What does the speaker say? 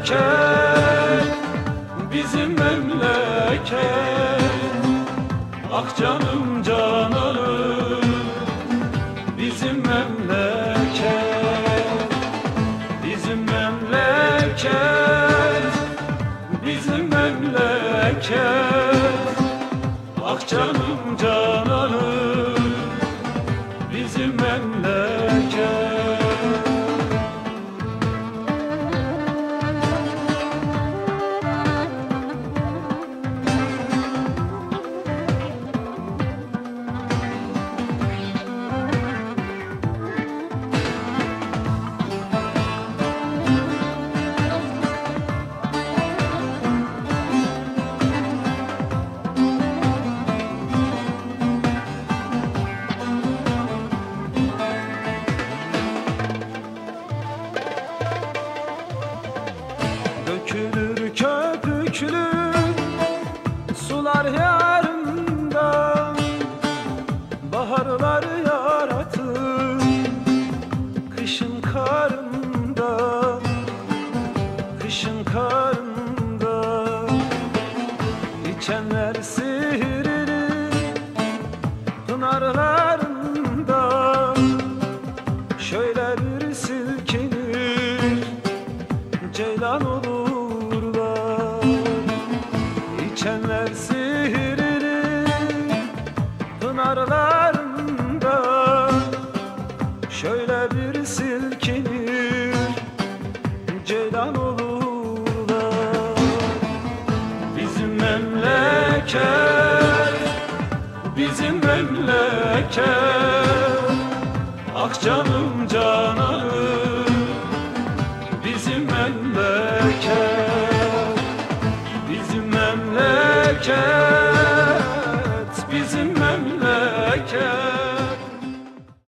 memleket Bizim memleket. Ah canım cananım Bizim memleket. Bizim memleket Bizim memleket. Ah canım cananım İçenler sihirli pınarlarında Şöyle bir silkinir. Ceylan olurlar İçenler sihirli pınarlarında çeker Ah canım cananım Bizim memleket Bizim memleket.